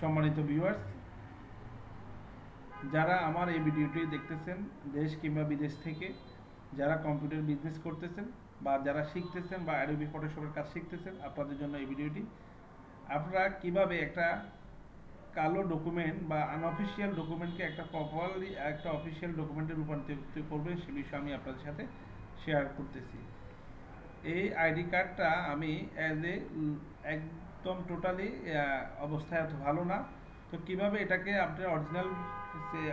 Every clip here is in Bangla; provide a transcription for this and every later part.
সম্মানিত ভিউয়ার্স যারা আমার এই ভিডিওটি দেখতেছেন দেশ কিংবা বিদেশ থেকে, যারা কম্পিউটার বিজনেস করতেছেন বা যারা শিখতেছেন বা অ্যাডোবি ফটোশপের কাজ শিখতেছেন, আপনাদের জন্য এই ভিডিওটি। আপনারা কীভাবে একটা কালো ডকুমেন্ট বা আনঅফিসিয়াল ডকুমেন্টকে একটা প্রপারলি একটা অফিসিয়াল ডকুমেন্টে রূপান্তরিত করবেন, সে বিষয়ে আমি আপনাদের সাথে শেয়ার করতেছি। এই আইডি কার্ডটা আমি অ্যাজ এ একদম টোটালি অবস্থায় এত ভালো না। তো কীভাবে এটাকে আপনি অরিজিনাল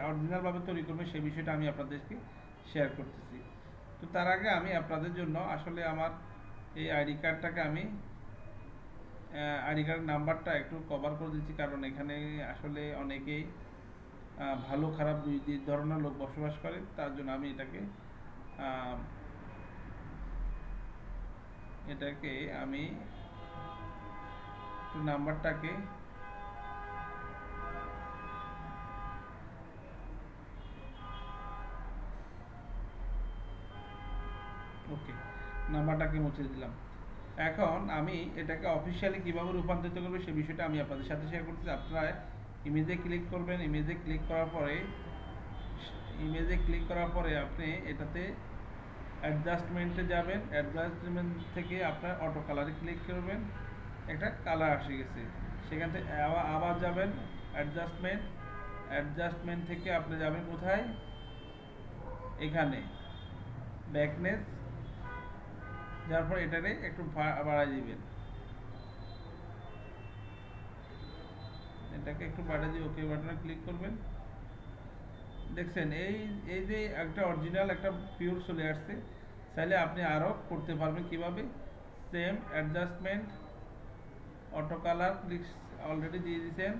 অরিজিনালভাবে তৈরি করবেন সেই বিষয়টা আমি আপনাদেরকে শেয়ার করতেছি। তো তার আগে আমি আপনাদের জন্য আসলে আমার এই আইডি কার্ডটাকে আমি আইডি কার্ডের নাম্বারটা একটু কভার করে দিচ্ছি, কারণ এখানে আসলে অনেকেই ভালো খারাপ দুই ধরনের লোক বসবাস করে, তার জন্য আমি এটাকে এটাকে আমি একটু নাম্বারটাকে। ওকে, নাম্বারটাকে মুছে দিলাম। এখন আমি এটাকে অফিসিয়ালি কীভাবে রূপান্তরিত করব সে বিষয়টা আমি আপনাদের সাথে শেয়ার করতেছি। আপনারা ইমেজে ক্লিক করবেন। ইমেজে ক্লিক করার পরে ইমেজে ক্লিক করার পরে আপনি এটাতে অ্যাডজাস্টমেন্টে যাবেন। অ্যাডজাস্টমেন্ট থেকে আপনার অটো কালারে ক্লিক করবেন। একটা কালার আসে গেছে। সেখান থেকে আবার যাবেন অ্যাডজাস্টমেন্ট অ্যাডজাস্টমেন্ট থেকে আপনি যাবেন কোথায়? এখানে। ব্যাকনেস যার পর এটারে একটু বাড়ায় দিবেন। এটাকে একটু বাড়ায় দিয়ে ওকে বাটনে ক্লিক করবেন। দেখছেন, এই এই যে একটা অরিজিনাল একটা পিওর চলে আসছে, চাইলে আপনি আরও করতে পারবেন কীভাবে? Same adjustment auto colour click already দিয়ে দিয়েছেন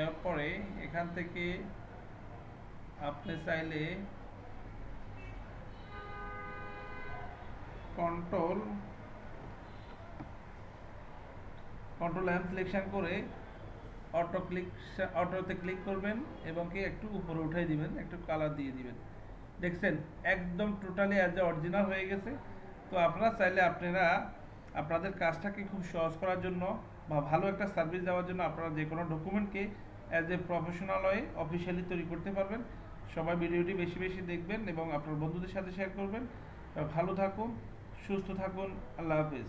এরপরে এখান থেকে আপনি চাইলে কন্ট্রোল কন্ট্রোল এম সিলেকশন করে অটো ক্লিক অটোতে ক্লিক করবেন এবং কি একটু উপরে উঠাই দিবেন, একটু কালার দিয়ে দিবেন। দেখছেন, একদম টোটালি অ্যাজ এ অরিজিনাল হয়ে গেছে। তো আপনারা চাইলে আপনারা আপনাদের কাজটাকে খুব সহজ করার জন্য বা ভালো একটা সার্ভিস দেওয়ার জন্য আপনারা যে কোনো ডকুমেন্টকে অ্যাজ এ প্রফেশনালয়ে অফিসিয়ালি তৈরি করতে পারবেন। সবাই ভিডিওটি বেশি বেশি দেখবেন এবং আপনার বন্ধুদের সাথে শেয়ার করবেন। ভালো থাকুন, সুস্থ থাকুন, আল্লাহ হাফিজ।